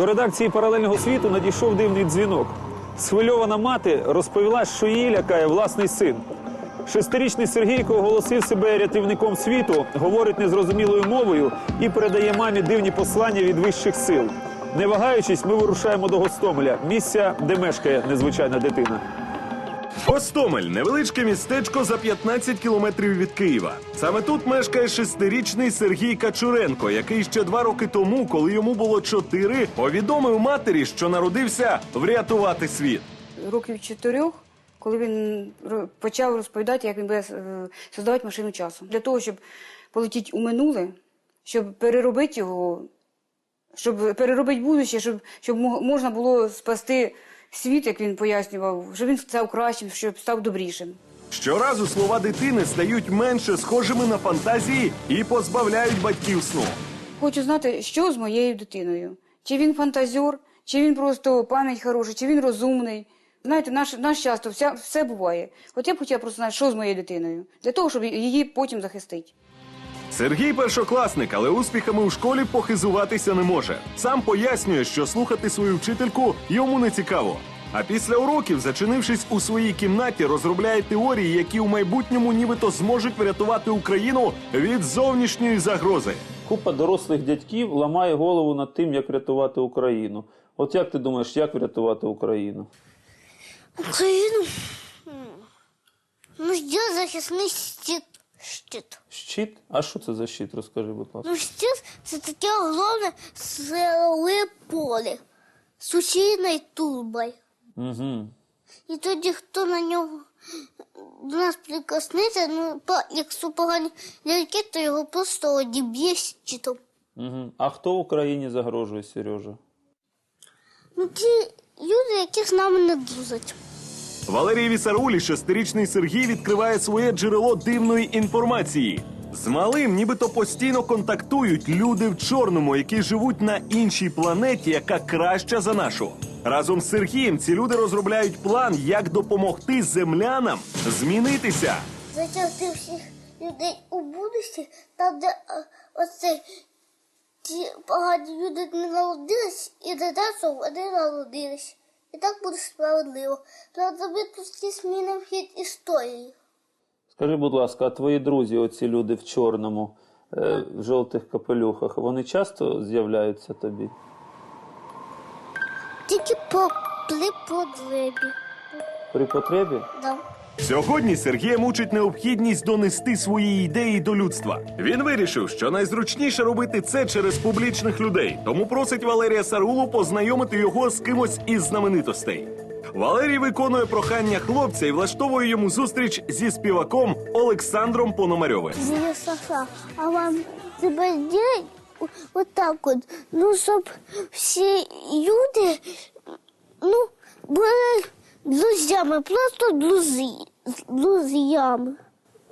До редакції паралельного світу надійшов дивний дзвінок. Схвильована мати розповіла, що її лякає власний син. Шестирічний Сергійко оголосив себе рятівником світу, говорить незрозумілою мовою і передає мамі дивні послання від вищих сил. Не вагаючись, ми вирушаємо до Гостомеля, місця, де мешкає незвичайна дитина. Гостомель невеличке містечко за 15 кілометрів від Києва. Саме тут мешкає шестирічний Сергій Качуренко, який ще два роки тому, коли йому було чотири, повідомив матері, що народився врятувати світ. років чотирьох, коли він почав розповідати, як він буде е, создавати машину часу. Для того, щоб полетіти у минуле, щоб переробити його, щоб переробити будуще, щоб, щоб можна було спасти світ, як він пояснював, щоб він став кращим, щоб став добрішим. Щоразу слова дитини стають менше схожими на фантазії і позбавляють батьків сну. Хочу знати, що з моєю дитиною. Чи він фантазер, чи він просто пам'ять хороша, чи він розумний. Знаєте, наш, наш часто вся, все буває. От я б хотіла просто знати, що з моєю дитиною, для того, щоб її потім захистити. Сергій першокласник, але успіхами у школі похизуватися не може. Сам пояснює, що слухати свою вчительку йому не цікаво. А після уроків, зачинившись у своїй кімнаті, розробляє теорії, які у майбутньому нібито зможуть врятувати Україну від зовнішньої загрози. Купа дорослих дядьків ламає голову над тим, як врятувати Україну. От як ти думаєш, як врятувати Україну? Україну. Ну, я захисний щит. Щит. Щит? А що це за щит? Розкажи, будь ласка. Ну, щит це таке головне силове поле з усійною турбою. Угу. І тоді, хто на нього до нас прикоснеться, ну, по- якщо погані ляльки, то його просто одіб'є щитом. Угу. А хто в Україні загрожує, Сережа? Ну, ті люди, які з нами не дружать. Валерій Вісарулі, шестирічний Сергій, відкриває своє джерело дивної інформації. З малим нібито постійно контактують люди в чорному, які живуть на іншій планеті, яка краща за нашу. Разом з Сергієм ці люди розробляють план, як допомогти землянам змінитися. затягти всіх людей у будущее, там, де оце ті погані люди не народились, і що вони народились. І так буде справедливо. Треба зробити всі зміни в хід історії. Скажи, будь ласка, а твої друзі, оці люди в чорному, е, в жовтих капелюхах, вони часто з'являються тобі? Тільки по при потребі. При потребі? Да. Сьогодні Сергія мучить необхідність донести свої ідеї до людства. Він вирішив, що найзручніше робити це через публічних людей, тому просить Валерія Сарулу познайомити його з кимось із знаменитостей. Валерій виконує прохання хлопця і влаштовує йому зустріч зі співаком Олександром Пономарьовим. Дядя Саша, а вам треба делать вот так от, ну, щоб всі люди, ну, були друзями, просто друзі, друзями.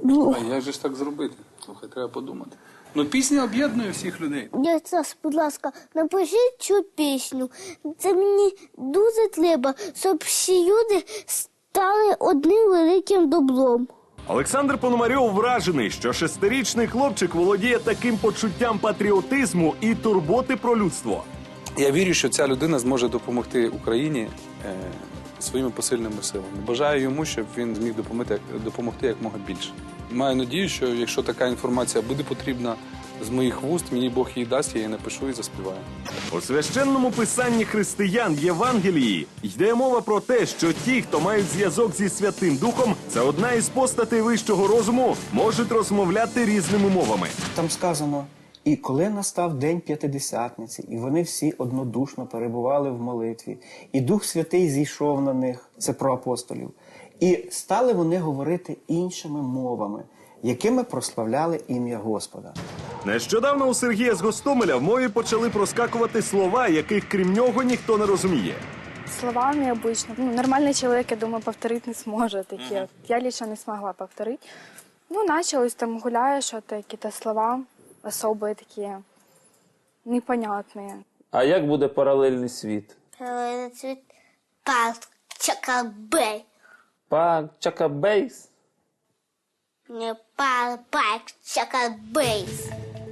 Ну, А як же ж так зробити? Слухай, треба подумати. Ну, пісня об'єднує всіх людей. Дядя Саш, будь ласка, напишіть цю пісню. Це мені дуже треба, щоб всі люди стали одним великим добром. Олександр Пономарьов вражений, що шестирічний хлопчик володіє таким почуттям патріотизму і турботи про людство. Я вірю, що ця людина зможе допомогти Україні е, своїми посильними силами. Бажаю йому, щоб він зміг допомогти, допомогти якмога більше. Маю надію, що якщо така інформація буде потрібна з моїх вуст, мені Бог її дасть, я її напишу і заспіваю. У священному писанні християн Євангелії йде мова про те, що ті, хто мають зв'язок зі Святим Духом, це одна із постатей вищого розуму, можуть розмовляти різними мовами. Там сказано, і коли настав день п'ятидесятниці, і вони всі однодушно перебували в молитві, і Дух Святий зійшов на них, це про апостолів, і стали вони говорити іншими мовами, якими прославляли ім'я Господа. Нещодавно у Сергія з Гостомеля в мові почали проскакувати слова, яких крім нього ніхто не розуміє. Слова необычно. Ну, нормальный человек, я думаю, повторить не сможет такие. Я лично не смогла повторить. Ну, началось там гуляешь, что-то, какие-то слова особые такие, непонятные. А як буде паралельний світ? Цвіт парк Чакабей. Пак Чакабейс? Не пар парк Чакабейс.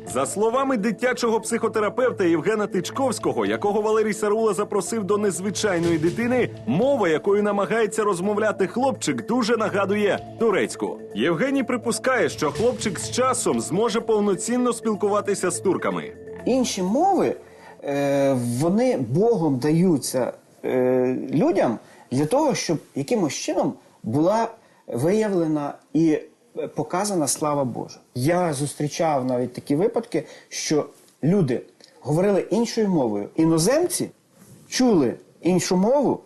За словами дитячого психотерапевта Євгена Тичковського, якого Валерій Сарула запросив до незвичайної дитини, мова, якою намагається розмовляти хлопчик, дуже нагадує турецьку. Євгеній припускає, що хлопчик з часом зможе повноцінно спілкуватися з турками. Інші мови е, вони Богом даються е, людям для того, щоб якимось чином була виявлена і показана слава Божа. Я зустрічав навіть такі випадки, що люди говорили іншою мовою. Іноземці чули іншу мову,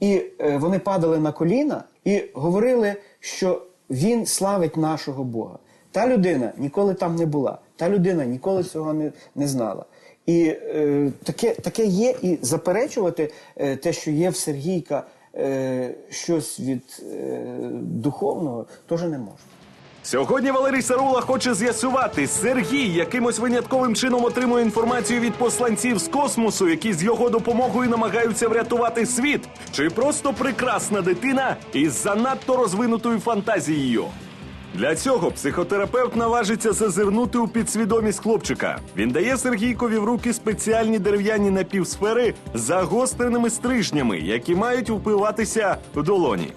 і е, вони падали на коліна і говорили, що він славить нашого Бога. Та людина ніколи там не була, та людина ніколи цього не, не знала. І е, таке, таке є, і заперечувати е, те, що є в Сергійка щось від е, духовного, теж не можна. Сьогодні Валерій Сарула хоче з'ясувати, Сергій якимось винятковим чином отримує інформацію від посланців з космосу, які з його допомогою намагаються врятувати світ, чи просто прекрасна дитина із занадто розвинутою фантазією. Для цього психотерапевт наважиться зазирнути у підсвідомість хлопчика. Він дає Сергійкові в руки спеціальні дерев'яні напівсфери з загостреними стрижнями, які мають впиватися в долоні.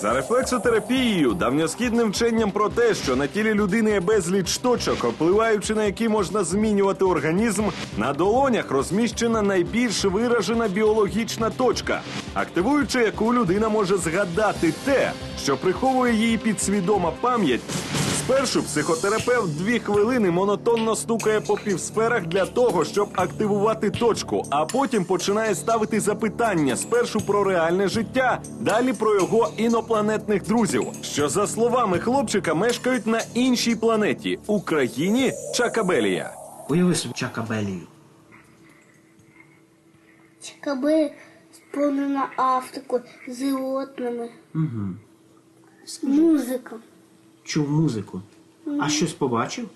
За рефлексотерапією, давньосхідним вченням про те, що на тілі людини є безліч точок, впливаючи на які можна змінювати організм, на долонях розміщена найбільш виражена біологічна точка, активуючи яку людина може згадати те, що приховує її підсвідома пам'ять. Спершу психотерапевт дві хвилини монотонно стукає по півсферах для того, щоб активувати точку, а потім починає ставити запитання спершу про реальне життя, далі про його інопланетних друзів, що за словами хлопчика мешкають на іншій планеті Україні Чакабелія. Уяви собі Чакабелію. Чекаби сповнена Африку з животними. Угу. Музика. Чув музику. А щось побачив?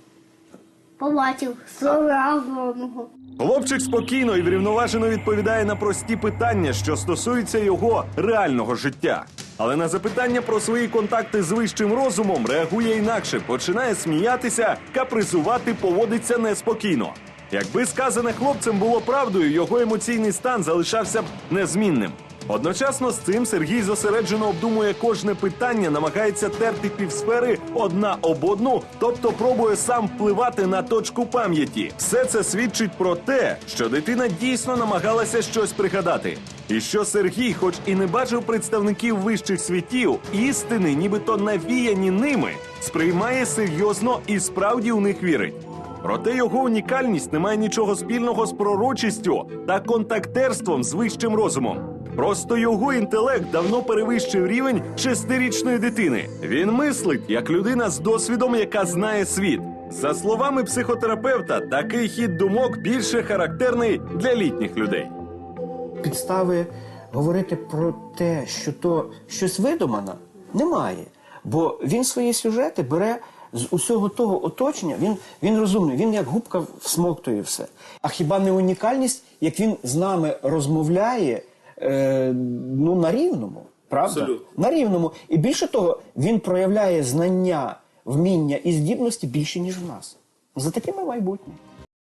Побачив слова огромного. Хлопчик спокійно і врівноважено відповідає на прості питання, що стосуються його реального життя. Але на запитання про свої контакти з вищим розумом реагує інакше, починає сміятися, капризувати, поводиться неспокійно. Якби сказане хлопцем було правдою, його емоційний стан залишався б незмінним. Одночасно з цим Сергій зосереджено обдумує кожне питання, намагається терти півсфери одна об одну, тобто пробує сам впливати на точку пам'яті. Все це свідчить про те, що дитина дійсно намагалася щось пригадати. І що Сергій, хоч і не бачив представників вищих світів, істини, нібито навіяні ними, сприймає серйозно і справді у них вірить. Проте його унікальність не має нічого спільного з пророчістю та контактерством з вищим розумом. Просто його інтелект давно перевищив рівень шестирічної дитини. Він мислить як людина з досвідом, яка знає світ. За словами психотерапевта, такий хід думок більше характерний для літніх людей. підстави говорити про те, що то щось видумано, немає. Бо він свої сюжети бере з усього того оточення, він, він розумний, він як губка всмоктує все. А хіба не унікальність, як він з нами розмовляє е, ну, на рівному? Правда? Абсолютно. На рівному. І більше того, він проявляє знання, вміння і здібності більше, ніж в нас. За такими майбутнє.